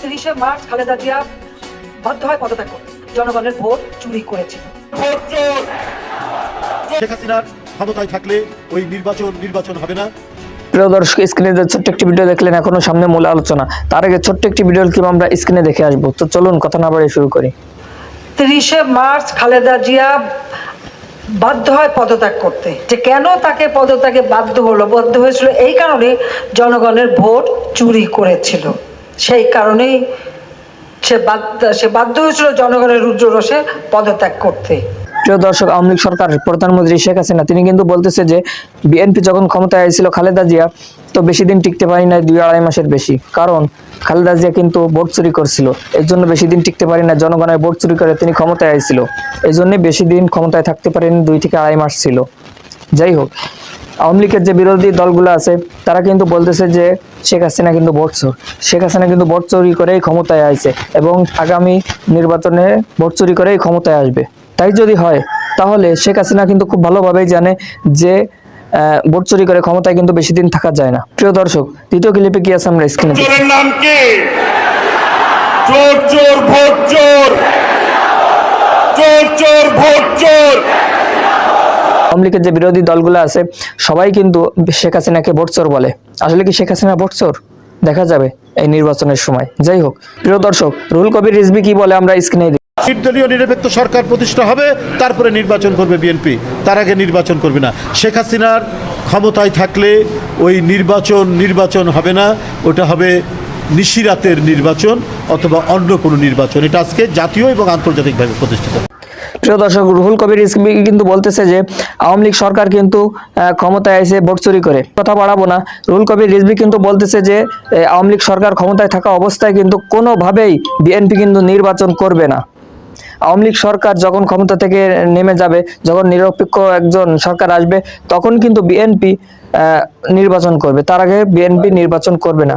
তিরিশে মার্চ খালেদা জিয়া বাধ্য হয় পদত্যাগ করতে জনগণের ভোট চুরি করেছিল। শেখ হাসিনার ক্ষমতায় থাকলে ওই নির্বাচন নির্বাচন হবে না। প্রিয় দর্শক স্ক্রিনে যে ছোট্ট একটি ভিডিও দেখলেন এখনও সামনে মূল আলোচনা। তার আগে ছোট্ট একটি ভিডিও ক্লিপ আমরা স্ক্রিনে দেখে আসব। তো চলুন কথা না বাড়িয়ে শুরু করি। তিরিশে মার্চ খালেদা জিয়া বাধ্য হয় পদত্যাগ করতে। যে কেন তাকে পদত্যাগে বাধ্য হলো বাধ্য হয়েছিল এই কারণে জনগণের ভোট চুরি করেছিল। সেই কারণেই সে সে বাধ্য হয়েছিল জনগণের রুদ্র রসে পদত্যাগ করতে। প্রিয় দর্শক, আওয়ামী লীগ সরকার প্রধানমন্ত্রী শেখ হাসিনা, তিনি কিন্তু বলতেছে যে, বিএনপি যখন ক্ষমতায় এসেছিল খালেদা জিয়া, তো বেশি দিন টিকতে পারি না দুই আড়াই মাসের বেশি। কারণ খালেদা জিয়া কিন্তু ভোট চুরি করছিল। এর জন্য বেশি দিন টিকতে পারি না জনগণের ভোট চুরি করে তিনি ক্ষমতায় আইছিল। এই জন্য বেশি দিন ক্ষমতায় থাকতে পারেনি, দুই থেকে আড়াই মাস ছিল। যাই হোক আওয়ামী লীগের যে বিরোধী দলগুলো আছে, তারা কিন্তু বলতেছে যে শেখ হাসিনা কিন্তু ভোট চোর। শেখ হাসিনা কিন্তু ভোট চুরি করেই ক্ষমতায় আসছে এবং আগামী নির্বাচনে ভোট চুরি করেই ক্ষমতায় আসবে। তাই যদি হয়, তাহলে শেখ হাসিনা কিন্তু খুব ভালোভাবেই জানে যে ভোট চুরি করে ক্ষমতায় কিন্তু বেশি দিন থাকা যায় না। প্রিয় দর্শক, দ্বিতীয় ক্লিপে কি আছে আমরা স্ক্রিনে নাম কি? চোর চোর, ভোট চোর চোর, ভোট আওয়ামী লীগের যে বিরোধী দলগুলো আছে, সবাই কিন্তু শেখ হাসিনাকে ভোট চোর বলে। আসলে কি শেখ হাসিনা ভোট চোর? দেখা যাবে এই নির্বাচনের সময়। যাই হোক, প্রিয় দর্শক, রুহুল কবির রিজবি কি বলে আমরা স্ক্রিনে নির্দলীয় নিরপেক্ষ সরকার প্রতিষ্ঠা হবে, তারপরে নির্বাচন করবে বিএনপি তার আগে নির্বাচন করবে না। শেখ হাসিনার ক্ষমতায় থাকলে ওই নির্বাচন নির্বাচন হবে না, ওটা হবে নিশিরাতের নির্বাচন অথবা অন্য কোনো নির্বাচন। এটা আজকে জাতীয় এবং আন্তর্জাতিকভাবে প্রতিষ্ঠিত। প্রিয় দর্শক, রুহুল কবির কিন্তু বলতেছে যে, আওয়ামী লীগ সরকার কিন্তু ক্ষমতায় এসে ভোট চুরি করে। কথা বাড়াবো না। রুহুল কবির রিজভী কিন্তু বলতেছে যে আওয়ামী লীগ সরকার ক্ষমতায় থাকা অবস্থায় কিন্তু কোনোভাবেই বিএনপি কিন্তু নির্বাচন করবে না। আওয়ামী লীগ সরকার যখন ক্ষমতা থেকে নেমে যাবে, যখন নিরপেক্ষ একজন সরকার আসবে, তখন কিন্তু বিএনপি নির্বাচন করবে। তার আগে বিএনপি নির্বাচন করবে না।